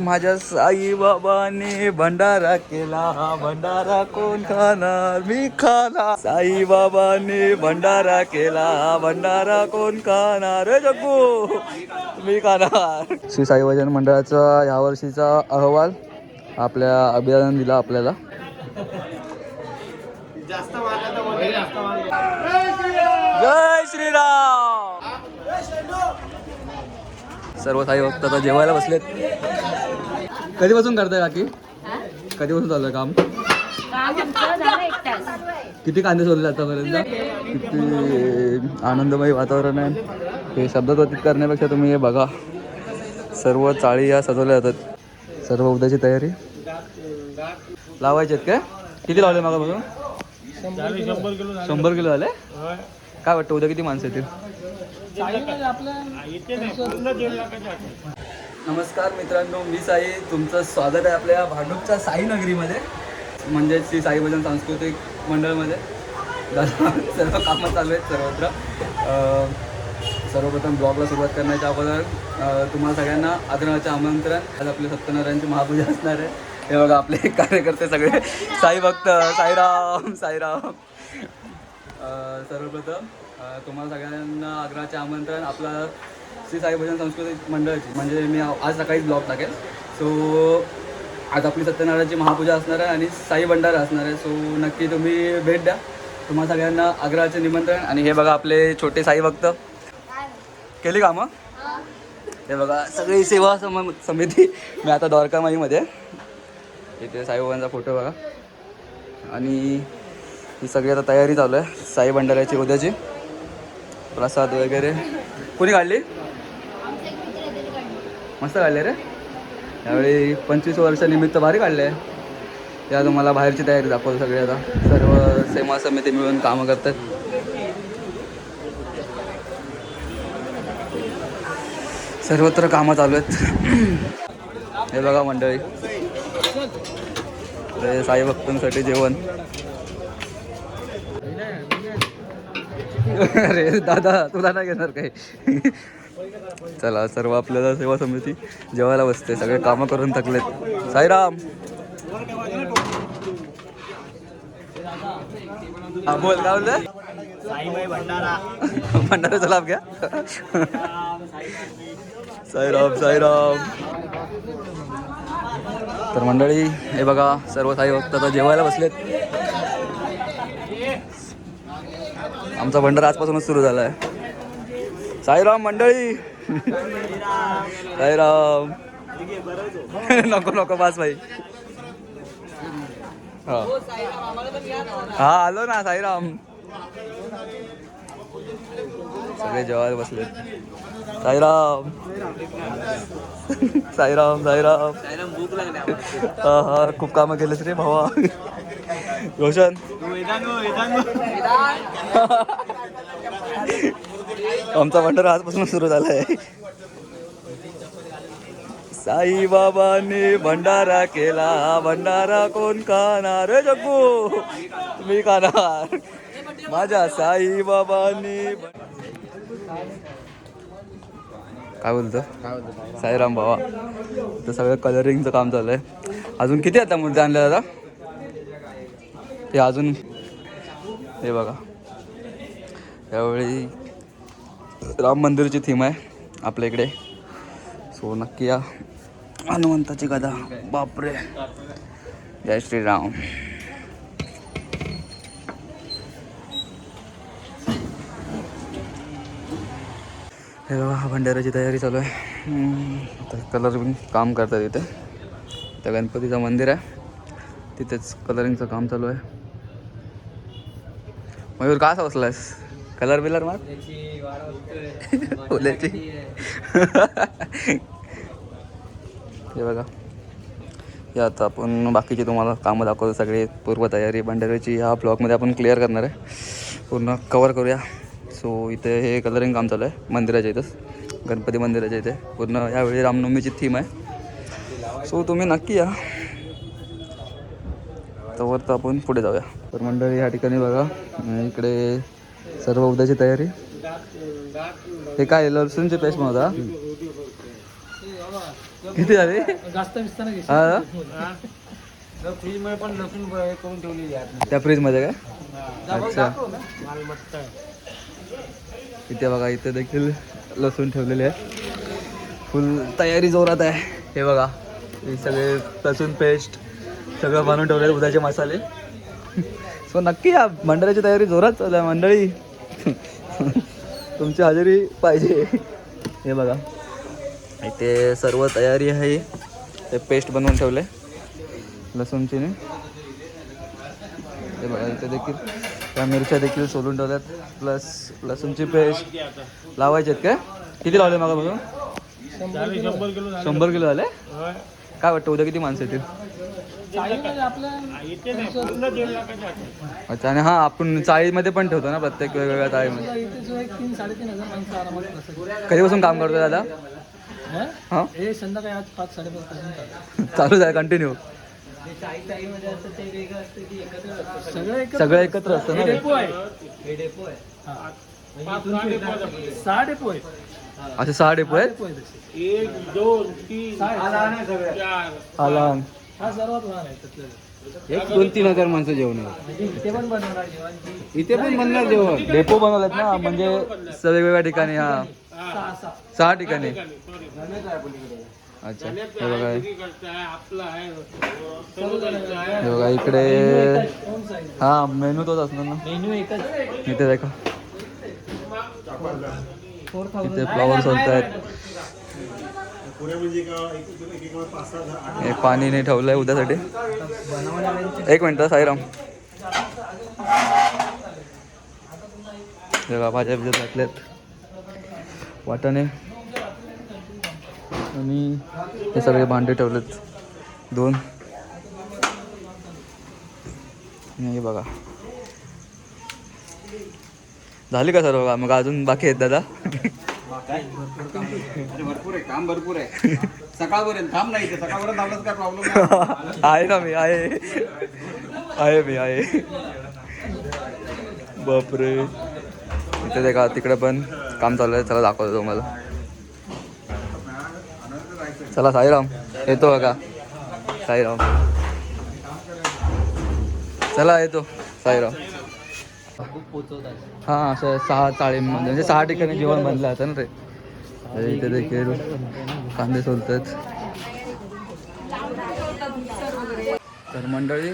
माझ्या साई बाबाने भंडारा केला. भंडारा कोण खाणार? मी खाणार. साई बाबाने भंडारा केला. भंडारा कोण खाणार? रे जग्गू मी खाणार. श्री साई भजन मंडळाचा ह्या वर्षीचा अहवाल आपल्या अभियान दिला आपल्याला. जय श्रीराम. सर्व साई भक्त आता जेवायला बसलेत. कधीपासून करताय काकी कधीपासून चालू आहे काम? काम आमचं झालं एक तास. किती कांदे सोडले आतापर्यंत? किती आनंदमय वातावरण आहे. हे शब्दोतीत करण्यापेक्षा तुम्ही हे बघा. सर्व चाळी या सजवल्या जातात. सर्व उद्याची तयारी? लावायचे आहेत काय? किती लावले मागापासून शंभर किलो झाले. काय वाटतं उद्या किती माणसं येतील? नमस्कार मित्रांनो मी साई. तुमचं स्वागत आहे आपल्या भांडूपच्या साई नगरीमध्ये म्हणजेच श्री साई भजन सांस्कृतिक मंडळमध्ये. सर्व कामं चालू आहेत सर्वत्र. अं, सर्वप्रथम ब्लॉगला सुरुवात करण्याच्या अगोदर तुम्हाला सगळ्यांना आदरणाचे आमंत्रण. आज आपले सत्यनारायणची महापूजा असणार आहे. हे बघा आपले कार्यकर्ते सगळे. साई भक्त साईराम साईराम. सर्वप्रथम तुम्हाला सगळ्यांना आग्रहाचे आमंत्रण आपला श्री साई भजन मंडळाची. म्हणजे मी आज सकाळीच ब्लॉग टाकेल. सो आज आपली सत्यनारायणची महापूजा असणार आहे आणि साई भंडारा असणार आहे. सो नक्की तुम्ही भेट द्या. तुम्हाला सगळ्यांना आग्रहाचे निमंत्रण. आणि हे बघा आपले छोटे साई भक्त. केली कामं? हे बघा सगळी सेवा सम समिती. मी आता द्वारकामाईमध्ये. इथे साईबाबांचा फोटो बघा. आणि ही सगळी आता तयारी चालू आहे. साई भंडाऱ्याची उद्याची. प्रसाद वगैरे. कोणी काढली? मस्त काढले रे. यावेळी पंचवीस वर्षानिमित्त भारी काढले. या तुम्हाला बाहेरची तयारी दाखवतो सगळे आता. सर्व सेमा समिती मिळून कामं करतात. सर्वत्र कामं चालू आहेत. हे बघा मंडळी. साई भक्तांसाठी जेवण. अरे दादा तुला नाही घेणार काही चला सर्व आपल्याला सेवा समिती जेवायला बसते. सगळे कामं करून थकलेत. साईराम! हा बोल काय बोलतोय? भंडाराचा लाभ घ्या. साईराम साईराम! तर मंडळी हे बघा सर्व साई भक्त आता जेवायला बसलेत. आमचा भंडारा आजपासूनच सुरू झाला आहे साईराम मंडळी. साईराम. नको नको बास भाई. हा. हा आलो ना साईराम. सगळे जेवायला बसले. साईराम. साईराम साईराम. हा हा खूप कामं केलेस रे भावा. रोशन आमचा भंडारा आजपासून सुरू झाला आहे भंडारा केला. भंडारा कोण खाणार? रे जग्गू मी खाणार. माझ्या साईबाबांनी काय बोलतो? साईराम बाबा तर सगळं कलरिंगचं काम चालू आहे. अजून किती आता मुद्दे आणले दादा? ते अजून हे बघा. यावेळी राम मंदिरची थीम आहे आपल्या इकडे. सो नक्की या. हनुमंताची गदा. बापरे. जय श्रीराम. हे बघा भंडाऱ्याची तयारी चालू आहे. कलर पण काम करतात इथे. त्या गणपतीचं मंदिर आहे. तिथेच कलरिंगचं काम चालू आहे. मयूर का असा कलर बिलर मार. उद्याची हे बघा. या आता आपण बाकीची तुम्हाला कामं दाखवतो सगळे. पूर्वतयारी भंडाऱ्याची ह्या ब्लॉगमध्ये आपण क्लिअर करणार आहे. पूर्ण कवर करूया. सो इथे हे कलरिंग काम चालू आहे. मंदिराच्या इथंच. गणपती मंदिराच्या इथे. पूर्ण यावेळी रामनवमीची थीम आहे. सो तुम्ही नक्की या. तर तर आपण पुढे जाऊया. तर मंडळी ह्या ठिकाणी बघा इकडे सर्व उद्याची तयारी. हे काय लसूणची पेस्ट म्हणता किती झाले? जास्त हा? फ्रीजमध्ये पण लसूण करून ठेवलेली आहे त्या फ्रीजमध्ये काय अच्छा. इथे बघा इथे देखील लसूण ठेवलेले आहे फुल तयारी जोरात आहे. हे बघा हे सगळे लसूण पेस्ट. सगळं बनवून ठेवले उद्याचे मसाले. सो नक्की या मंडळाची तयारी जोरात चालू आहे मंडळी. तुमची हजेरी पाहिजे. हे बघा. इथे सर्व तयारी आहे. ते पेस्ट बनवून ठेवले लसूणची ने हे बघा इथे देखील त्या मिरच्या देखील सोलून ठेवल्यात. प्लस लसूणची पेस्ट लावायचे आहेत काय? किती लावले मागा बघून? शंभर किलो शंभर किलो झाले? काय वाटतं उद्या किती माणसं येतील? अच्छा आणि हा आपण चाळीमध्ये पण ठेवतो ना प्रत्येक वेगवेगळ्या चाळीमध्ये. कधीपासून काम करतो दादा? हं? हां? हे संध्याकाळी आज पाच साडेपाच पर्यंत चालू आहे. कंटिन्यू सगळं एक सगळं एकत्र असतं. ना? रे? डेपो आहे. हा. सहा डेपो आहे. असे सहा डेपो आहेत. एक दोन तीन सहा. हा सर्वात लहान आहे एक. दोन तीन हजार माणसं जेवण इथे पण बनवणार जेवण. इथे पण बनणार जेवण. डेपो बनवलेत ना म्हणजे स- वेगवेगळ्या ठिकाणी हा. सहा सहा सहा ठिकाणी. अच्छा हे बघा. आपला आहे हे बघा इकडे दोन साईज हा मेनू तोच असणार ना. मेन्यू एकच. इथे देखा. फोर इथे फ्लॉवर सोलत आहेत हे पाणी नाही ठेवलंय उद्यासाठी. एक मिनिट साईराम. भाज्या बिज्या घातल्यात वाटाणे. आणि हे सगळे भांडे ठेवलेत. दोन. नाही बघा. झाली का सर्व मग अजून बाकी आहेत दादा? भरपूर आहे. काम भरपूर आहे. सकाळपर्यंत थांब नाही सकाळपर्यंत काय प्रॉब्लेम आहे ना मी आहे. आहे मी आहे. बापरे. इथे देखा तिकडे पण काम चालू आहे चला दाखवतो तुम्हाला. चला साईराम येतो का साईराम. चला येतो साईराम. हां असं सहा चाळी म्हणजे सहा ठिकाणी जेवण बनलं आता ना रे तर इथे देखील कांदे सोलतात. तर मंडळी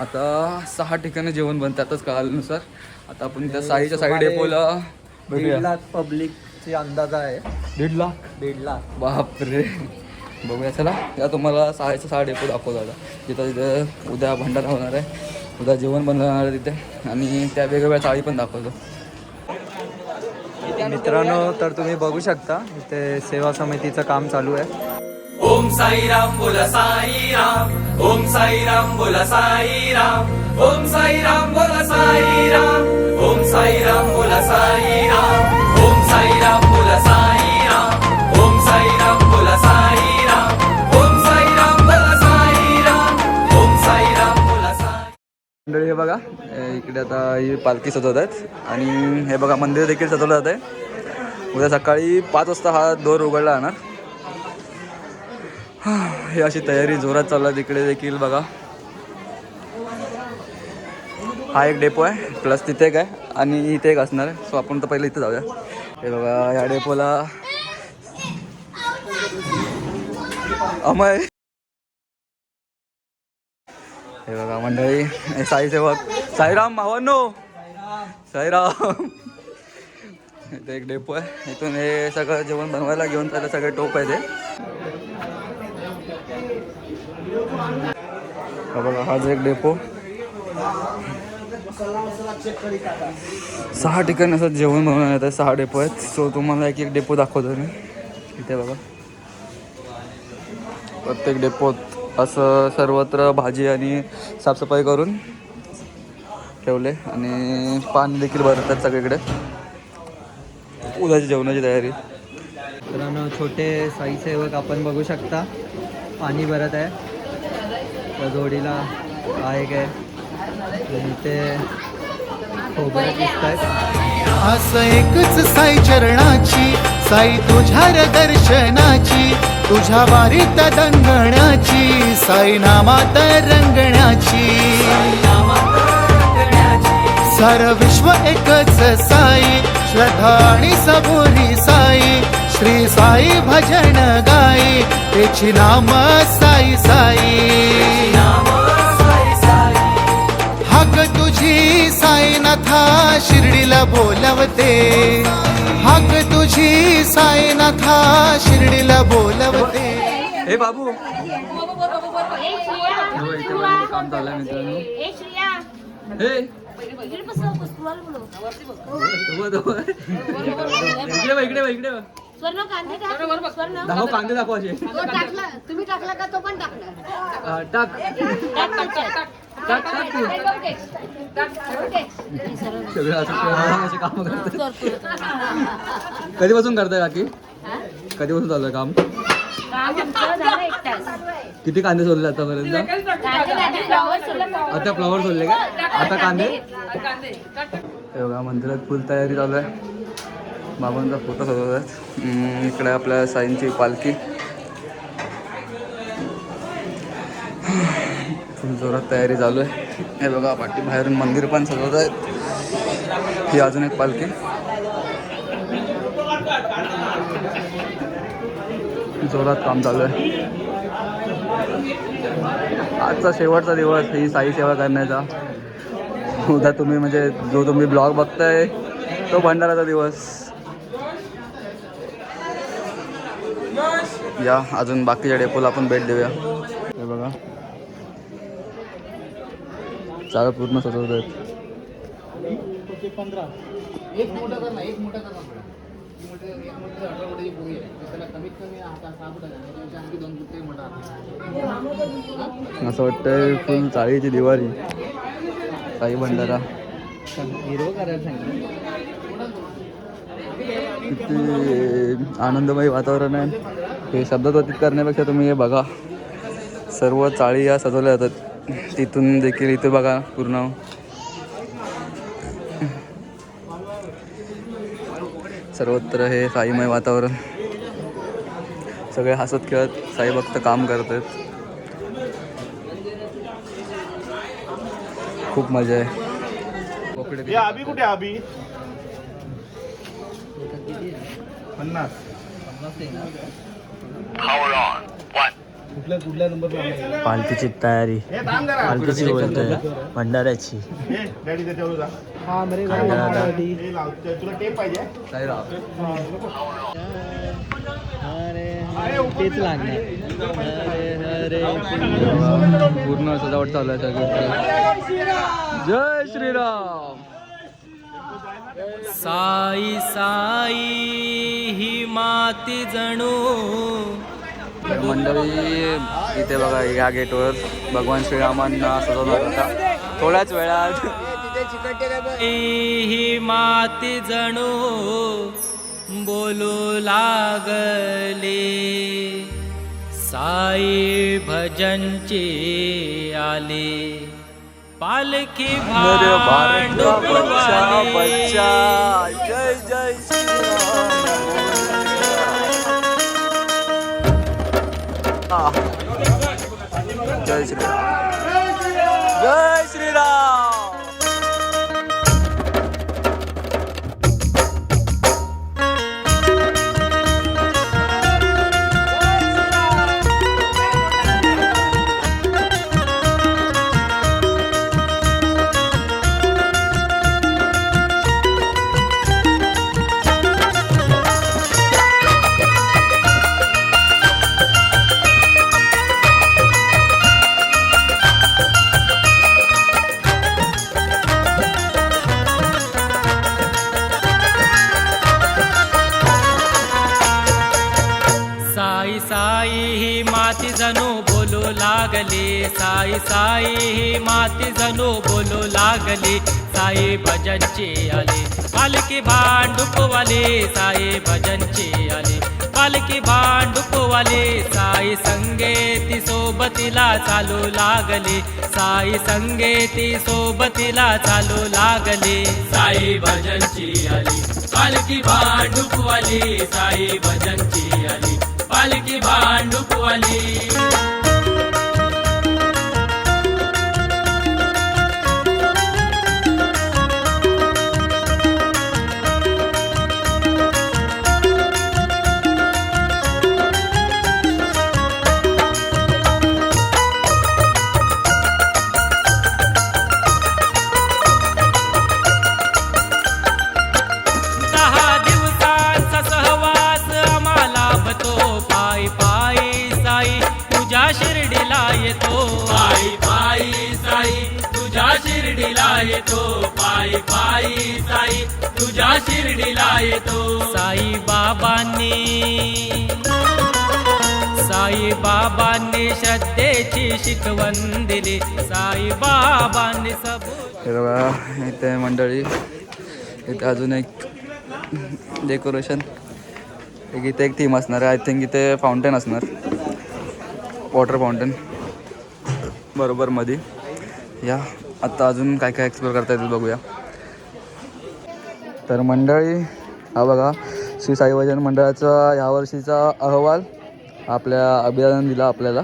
आता सहा ठिकाणी जेवण बनतं आताच कळाल्यानुसार आता आपण त्या साईच्या साई डेपोला भेटूया. पब्लिकची अंदाज आहे. दीड लाख? दीड लाख. बापरे. बघूया चला या तुम्हाला सहायचा सहा डेपो दाखवतो आता तिथं तिथं उद्या भंडारा होणार आहे. उद्या जेवण बनवणार आहे तिथे. आणि त्या वेगवेगळ्या चाळी पण दाखवतो. मित्रांनो तर तुम्ही बघू शकता इथे सेवा समितीचं काम चालू आहे. ओम साईराम बोला साईराम ओम साईराम बोला साईराम ओम साईराम बोला साईराम ओम साईराम बोला साईराम ओम साईराम बोला साईराम. मंडळी हे बघा. इकडे आता ही पालखी सजवत आहेत. आणि हे बघा मंदिर देखील सजवलं जात आहे. उद्या सकाळी पाच वाजता हा दोर उघडला जाणार. हे अशी तयारी जोरात चालू आहे. तिकडे देखील बघा. हा एक डेपो आहे. प्लस तिथे एक आहे. आणि इथे एक असणार आहे. सो आपण तर पहिले इथे जाऊया. हे बघा या डेपोला अमय! हे बघा मंडळी साई सेवक साईराम भावांनो. साईराम. इथे एक डेपो आहे. इथून हे सगळं जेवण बनवायला घेऊन त्याला सगळे टोप आहे ते. बघा हाच एक डेपो. सहा ठिकाणी असं जेवण बनवण्यात येतं सहा डेपो आहेत. सो तुम्हाला एक एक डेपो दाखवतो मी. इथे बघा. प्रत्येक डेपोत असं सर्वत्र भाजी आणि साफसफाई करून ठेवले आणि पाणी देखील भरतात सगळीकडे. उद्याची जेवणाची तयारी. मित्रांनो छोटे साई सेवक आपण बघू शकता. पाणी भरत आहे. त्या जोडीला हा एक आहे. आणि ते खोबरं दिसत आहेत असं एकच साई चरणाची साई तुझ्या रे दर्शनाची तुझ्या वारीत दंगण्याची साई नामात रंगण्याची. सार विश्व एकच साई श्रद्धा आणि सबोरी साई श्री साई भजन गाई त्याची नाम साई साई. साईनाथा शिर्डीला बोलवते. हाक तुझी साईनाथा शिर्डीला बोलवते. हे बाबू. ए श्रिया हो, काम मित्रांनो हे इकडे बघ इकडे बघ इकडे बघ. स्वर्ण कांदे टाक स्वर्ण दाखव कांदे दाखव असे. टाकला. तुम्ही टाकला का तो पण टाकला? हा, टाक. टाक त्याच्यात. टाक टाक. कधीपासून करताय काकी कधीपासून चालू आहे काम किती कांदे सोडले आतापर्यंत? आता फ्लॉवर सोडले का? आता कांदे? हे बघा मंदिरात फुल तयारी चालू आहे. बाबांचा फोटो हम्म, इकडे आपल्या साईंची पालखी. जोरात तयारी चालू आहे. हे बघा पाठी बाहेरून मंदिर पण सजवत आहेत. ही अजून एक पालखी. जोरात काम चालू आहे. आजचा शेवटचा दिवस ही साई सेवा करण्याचा. उद्या तुम्ही म्हणजे जो तुम्ही ब्लॉग बघताय तो भंडाराचा दिवस. या अजून बाकीच्या डेपोला आपण भेट देऊया. हे बघा. चाळ पूर्ण सजवत आहेत. एक मोठा एक मोठे. असं वाटतंय फुल चाळीची दिवाळी. साई भंडारा. किती आनंदमय वातावरण आहे. हे शब्दात व्यतीत करण्यापेक्षा तुम्ही हे बघा. सर्व चाळी या सजवल्या जातात. तिथून देखील इथे बघा पूर्ण. सर्वत्र हे साईमय वातावरण. सगळे हसत खेळत साई भक्त काम करत आहेत खूप मजा आहे. अभि कुठे अभि पन्नास. कुठल्या कुठल्या नंबर पालखीची तयारी. हे पालखीची बोलतोय. भंडाऱ्याची. तेच लागणार. पूर्ण सजावट चालू आहे सगळी. जय श्रीराम. साई साई ही माती जणू. मंडळी इथे बघा या गेटवर भगवान श्रीरामांना सजवलं होता थोड्याच वेळात. ही माती जणू बोलू लागले. साई भजनचे आले. पालखी का बच्चा. बच्चा. आह. जय श्रीराम जय श्रीराम साई साई माती जणू बोलू लागली साई भजनचे आले. पालकी भांडुपवाले साई भजनचे आले. पालकी भांडुपवाले साई संगेती सोबतीला चालू लागले. साई संगेती सोबतीला चालू लागले. साई भजनची आली. पालखी भांडुपवाली साई भजनची आली. पालखी भांडुपवाली. शिकवण दिली बघा इथे मंडळी इथे अजून एक डेकोरेशन एक इथे एक थीम असणार आहे. आय थिंक इथे फाउंटेन असणार. वॉटर फाउंटेन बरोबर मध्ये या आत्ता अजून काय काय एक्सप्लोर करता येतील बघूया. तर मंडळी हा बघा श्री साई भजन मंडळाचा यावर्षीचा अहवाल आपल्या अभिनंदन दिला आपल्याला.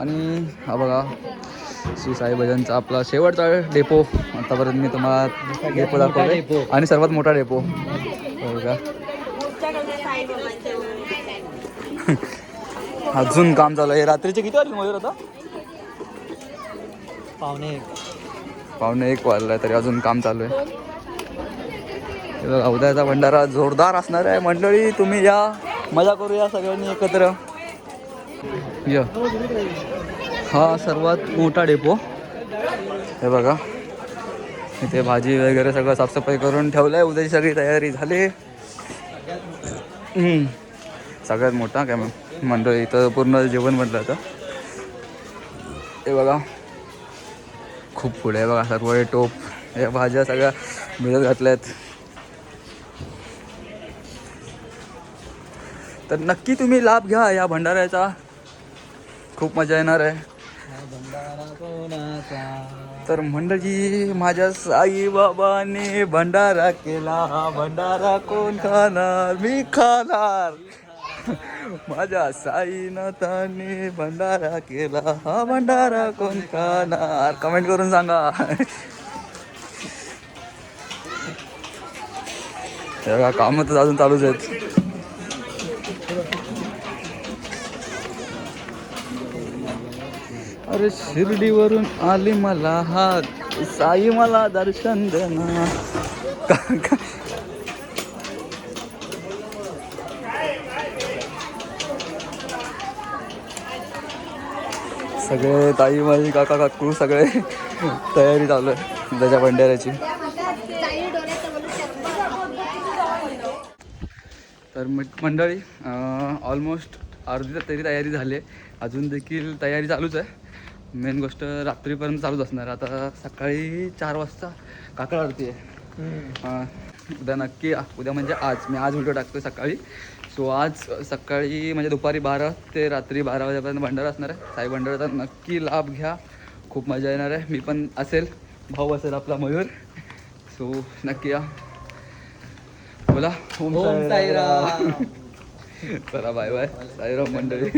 आणि हा बघा श्री साई भजनचा आपला शेवटचा डेपो. आतापर्यंत मी तुम्हाला डेपो दाखवले आणि सर्वात मोठा डेपो. हो अजून काम चालू आहे. रात्रीचे किती वाजले मयूर आता? पाहुणे एक. पावणे एक वाजलाय तरी अजून काम चालू आहे. उद्याचा भंडारा जोरदार असणार आहे. मंडळी तुम्ही या. मजा करूया सगळ्यांनी एकत्र. य. हा सर्वात मोठा डेपो. हे बघा. इथे भाजी वगैरे सगळं साफसफाई करून ठेवलं आहे उद्याची सगळी तयारी झाली. सगळ्यात मोठा काय म्हणतो मंडळी इथं पूर्ण जेवण म्हटलं होतं हे बघा. खूप पुढे आहे बघा सर्व हे टोप. या भाज्या सगळ्या मिळत घातल्यात. तर नक्की तुम्ही लाभ घ्या या भंडाऱ्याचा. खूप मजा येणार आहे. भंडारा तर मंडळी माझ्या साई बाबाने भंडारा केला. भंडारा कोण खाणार? मी खाणार. माझ्या साईनाथाने भंडारा केला. हा भंडारा कोण खाणार? कमेंट करून सांगा. हे कामं तर अजून चालूच आहेत. अरे शिर्डीवरून आली मला हात. साई मला दर्शन देना का- सगळे ताई माझी काका काकू सगळे तयारी चालू आहे त्याच्या भंडाऱ्याची. तर मंडळी ऑलमोस्ट अर्धी तरी तयारी झाली आहे. अजून देखील तयारी चालूच आहे. मेन गोष्ट रात्रीपर्यंत चालूच असणार. आता सकाळी चार वाजता काकड आरती आहे. उद्या नक्की उद्या म्हणजे आज. मी आज व्हिडिओ टाकतो सकाळी. सो आज सकाळी म्हणजे दुपारी बारा ते रात्री बारा वाजेपर्यंत भंडारा असणार आहे. साई भंडाराचा नक्की लाभ घ्या. खूप मजा येणार आहे. मी पण असेल. भाऊ असेल आपला मयूर. सो नक्की या. बोला. ओम साईराम. चला बाय बाय. साईराम मंडळी.